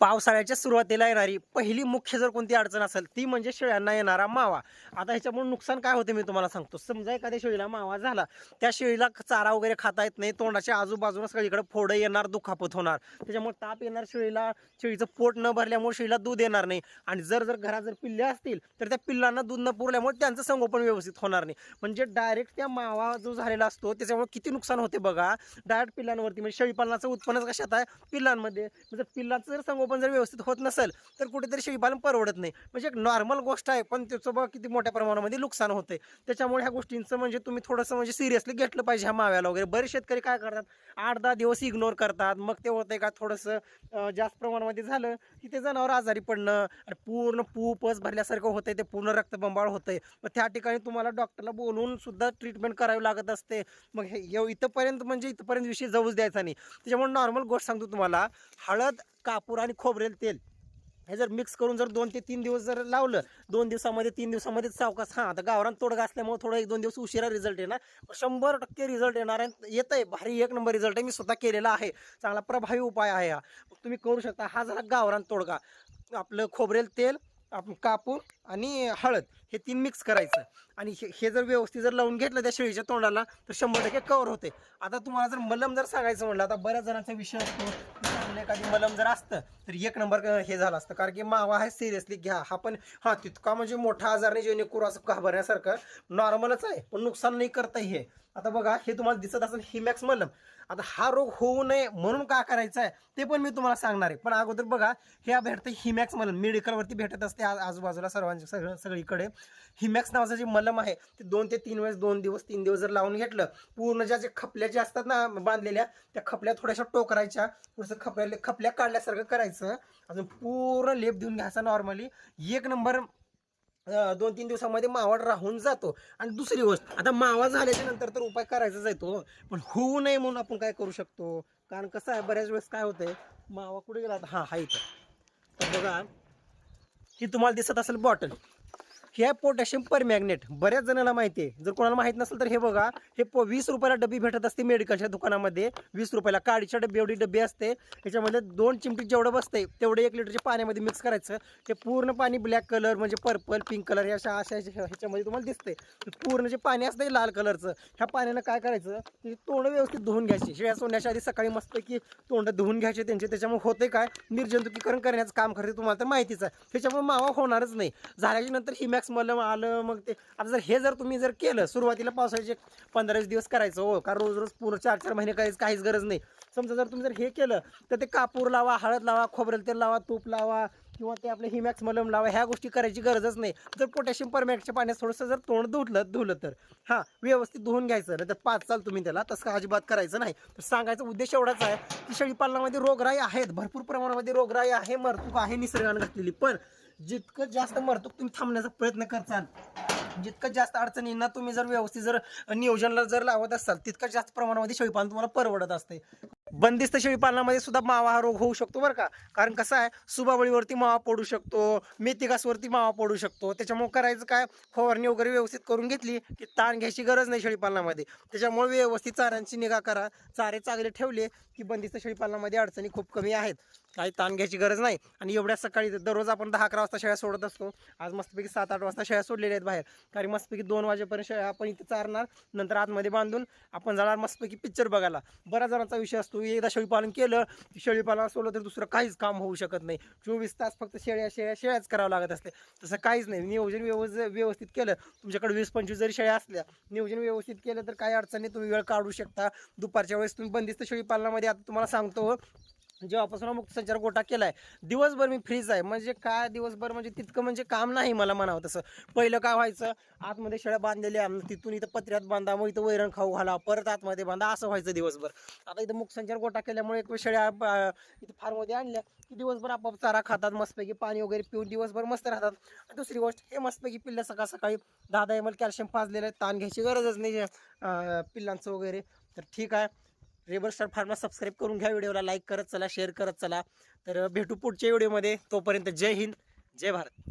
पावसाळ्याच्या सुरुवातीला येणारी पहिली मुख्य जर कोणती अडचण असेल ती म्हणजे शेळ्यांना येणारा मावा. आता ह्याच्यामुळे नुकसान काय होते मी तुम्हाला सांगतो. समजा एखाद्या शेळीला मावा झाला त्या शेळीला चारा वगैरे खाता येत नाही तोंडाच्या आजूबाजूला सगळीकडे फोडं येणार दुखापत होणार. त्याच्यामुळे ताप येणार शेळीला शेळीचं पोट न भरल्यामुळे शेळीला दूध येणार नाही. आणि जर जर घरात जर पिल्ले असतील तर त्या पिल्लांना दूध न पुरल्यामुळे त्यांचं संगोपन व्यवस्थित होणार नाही. म्हणजे डायरेक्ट त्या मावा जो झालेला असतो त्याच्यामुळे किती नुकसान होते बघा. डायरेक्ट पिल्लांवरती म्हणजे शेळीपालनाचं उत्पन्नच कशात आहे? पिल्लांमध्ये. म्हणजे पिल्लाचं जर संगोपन जर व्यवस्थित होत नसेल तर कुठेतरी शेळीपालन परवडत नाही. म्हणजे एक नॉर्मल गोष्ट आहे पण त्याचं बघा किती मोठ्या प्रमाणामध्ये नुकसान होते त्याच्यामुळे ह्या गोष्टींचं म्हणजे तुम्ही थोडंसं म्हणजे सिरियसली घेतलं पाहिजे ह्या माव्याला वगैरे. बरेच शेतकरी काय करतात आठ दहा दिवस इग्नोर करतात. मग ते होतंय का थोडंसं जास्त प्रमाणामध्ये झालं की ते जनावर आजारी पडणं आणि पूर्ण पूपच भरल्यासारखं होतंय ते पूर्ण रक्तबंबाळ होतंय. मग त्या ठिकाणी तुम्हाला डॉक्टरला बोलून सुद्धा ट्रीटमेंट करावी लागत असते. मग हे इथंपर्यंत म्हणजे इथंपर्यंत विषय जाऊच द्यायचा नाही. त्याच्यामुळे नॉर्मल गोष्ट सांगतो तुम्हाला हळद कापूर आणि खोबरेल तेल. हे जर मिक्स करून जर दोन ते तीन दिवस जर लावलं दोन दिवसामध्ये तीन दिवसामध्ये सावकाश हां आता गावरान तोडगा असल्यामुळे थोडं एक दोन दिवस उशिरा रिझल्ट येणार. शंभर टक्के रिझल्ट येणार आहे येत आहे भारी एक नंबर रिझल्ट आहे. मी स्वतः केलेला आहे. चांगला प्रभावी उपाय आहे हा. तुम्ही करू शकता. हा झाला गावरान तोडगा. आपलं खोबरेल तेल आपण कापूर आणि हळद हे तीन मिक्स करायचं. आणि हे हे जर व्यवस्थित जर लावून घेतलं त्या शेळीच्या तोंडाला तर शंभर टक्के कवर होते. आता तुम्हाला जर मलम जर सांगायचं म्हणलं आता बऱ्याच जणांचा विषय असतो एखादी मलम जर असतं तर एक नंबर हे झालं असतं. कारण की मावा हा सिरियसली घ्या. हा पण हा तितका म्हणजे मोठा आजार नाही जेणेकरून असं घाबरण्यासारखं नॉर्मलच आहे. पण नुकसान नाही करता हे. आता बघा हे तुम्हाला दिसत असेल हिमॅक्स मलम. आता हा रोग होऊ नये म्हणून का करायचं आहे ते पण मी तुम्हाला सांगणार आहे. पण अगोदर बघा हे भेटतं हिमॅक्स मलम. मेडिकलवरती भेटत असते आजूबाजूला सर्वांच्या. म्हणजे सगळं सगळीकडे. हिमॅक्स नावाचं जे मलम आहे ते दोन ते तीन वेळेस दोन दिवस तीन दिवस जर लावून घेतलं पूर्ण ज्या जे खपल्या ज्या असतात ना बांधलेल्या त्या खपल्या थोड्याशा टोकरायच्या थोडंसं खपल्या खपल्या काढल्यासारखं करायचं. अजून पूर्ण लेप देऊन घ्यायचा नॉर्मली एक नंबर दोन तीन दिवसामध्ये मावळ राहून जातो. आणि दुसरी गोष्ट आता मावा झाल्याच्यानंतर तर उपाय करायचाच आहे तो. पण होऊ नये म्हणून आपण काय करू शकतो? कारण कसं आहे बऱ्याच वेळेस काय होतंय मावा कुठे गेला? हा हा इथं. तर बघा ही तुम्हाला दिसत असेल बॉटल. हे पोटॅशियम पर मॅग्नेट बऱ्याच जणांना माहिती आहे. जर कोणाला माहीत नसेल तर हे बघा हे प वीस रुपयाला डबी भेटत असते मेडिकलच्या दुकानामध्ये. वीस रुपयाला काडीच्या डबी एवढी डबी असते. त्याच्यामध्ये दोन चिमटी जेवढं बसते तेवढे एक लिटरच्या पाण्यामध्ये मिक्स करायचं. ते पूर्ण पाणी ब्लॅक कलर म्हणजे पर्पल पिंक कलर या अशा अशा अशा ह्याच्यामध्ये तुम्हाला दिसते पूर्ण जे पाणी असतं लाल कलरचं ह्या पाण्यानं काय करायचं ते तोंड व्यवस्थित धुवून घ्यायची. शेळ्या सोडण्याच्या आधी सकाळी मस्त की तोंड धुवून घ्यायचे त्यांचे. त्याच्यामुळे होते काय? निर्जंतुकीकरण करण्याचं काम करते तुम्हाला तर माहितीच आहे. त्याच्यामुळे मावा होणारच नाही. झाल्याच्यानंतर ही मॅक्स हिमॅक्स मलम आलं मग ते आता जर हे जर तुम्ही जर केलं सुरुवातीला पावसाळ्याचे पंधरा वीस दिवस करायचं हो कारण रोज रोज पूर्ण चार चार महिने करायचं काहीच गरज नाही. समजा जर तुम्ही जर हे केलं तर ते कापूर लावा हळद लावा खोबरेल तेल लावा तूप लावा किंवा ते आपलं हिमॅक्स मलम लावा ह्या गोष्टी करायची गरजच नाही. जर पोटॅशियम परमॅक्सच्या पाण्यात थोडंसं जर तोंड धुतलं धुलं तर हां व्यवस्थित धुवून घ्यायचं नाही तर पाच चाल तुम्ही त्याला तसं अजिबात करायचं नाही. तर सांगायचा उद्देश एवढाच आहे की शेळीपालनामध्ये रोगराई आहेत भरपूर प्रमाणामध्ये रोगराई आहे मरतूक आहे निसर्गाने घातलेली पण जितकं जास्त मरतो तुम्ही थांबण्याचा प्रयत्न करचाल जितकं जास्त अडचणींना तुम्ही जर व्यवस्थित जर नियोजनला जर लावत असाल तितकं जास्त प्रमाणामध्ये शेळीपालन तुम्हाला परवडत असते. बंदिस्त शेळीपालनामध्ये सुद्धा मावा हा रोग होऊ शकतो बरं का? कारण कसं आहे सुबावळीवरती मावा पडू शकतो मेथिकासवरती मावा पडू शकतो. त्याच्यामुळे करायचं काय? फवारणी वगैरे व्यवस्थित करून घेतली की ताण घ्यायची गरज नाही शेळीपालनामध्ये. त्याच्यामुळे व्यवस्थित चाऱ्यांची निगा करा. चारे चांगले ठेवले की बंदिस्त शेळीपालनामध्ये अडचणी खूप कमी आहेत. काही ताण घ्यायची गरज नाही. आणि एवढ्या सकाळी दररोज आपण दहा अकरा वाजता शेळ्या सोडत असतो. आज मस्तपैकी सात आठ वाजता शेळ्या सोडलेल्या आहेत बाहेर. कारण मस्तपैकी दोन वाजेपर्यंत शेळ्या आपण इथे चारणार नंतर आतमध्ये बांधून आपण जाणार मस्तपैकी पिक्चर बघायला. बऱ्याच जणांचा विषय असतो एकदा शेळीपालन केलं की शेळीपालन सोडलं तर दुसरं काहीच काम होऊ शकत नाही. चोवीस तास फक्त शेळ्या शेळ्या शेळ्याच करावं लागत असते. तसं काहीच नाही. नियोजन व्यवस्थित व्यवस्थित केलं तुमच्याकडे वीस पंचवीस जरी शेळ्या असल्या नियोजन व्यवस्थित केलं तर काही अडचणी तुम्ही वेळ काढू शकता. दुपारच्या वेळेस तुम्ही बंदिस्त शेळीपालनामध्ये आता तुम्हाला सांगतो जेव्हापासून मुक्त संचार गोटा आहे दिवसभर मी फ्रीज आहे. म्हणजे काय दिवसभर? म्हणजे तितकं म्हणजे काम नाही मला म्हणावं तसं. पहिलं काय व्हायचं? आतमध्ये शेळ्या बांधलेल्या तिथून इथं पत्र्यात बांधा मग इथं वैरण खाऊ घाला परत आतमध्ये बांधा असं व्हायचं दिवसभर. आता इथं मुक्त संचार गोटा केल्यामुळे एक शेळ्या इथं फार्ममध्ये आणल्या की दिवसभर आपोआप चारा खातात मस्तपैकी पाणी वगैरे पिऊन दिवसभर मस्त राहतात. आणि दुसरी गोष्ट हे मस्तपैकी पिल्लं सकाळ सकाळी दहा दहा एम एल कॅल्शियम पाजलेलं आहे ताण घ्यायची गरजच नाही पिल्लांचं वगैरे. तर ठीक आहे. रेबर स्टार फार्मला सबस्क्राईब करून घ्या व्हिडिओला लाईक करत चला शेअर करत चला. तर भेटू पुढच्या व्हिडिओमध्ये. तोपर्यंत जय हिंद जय भारत.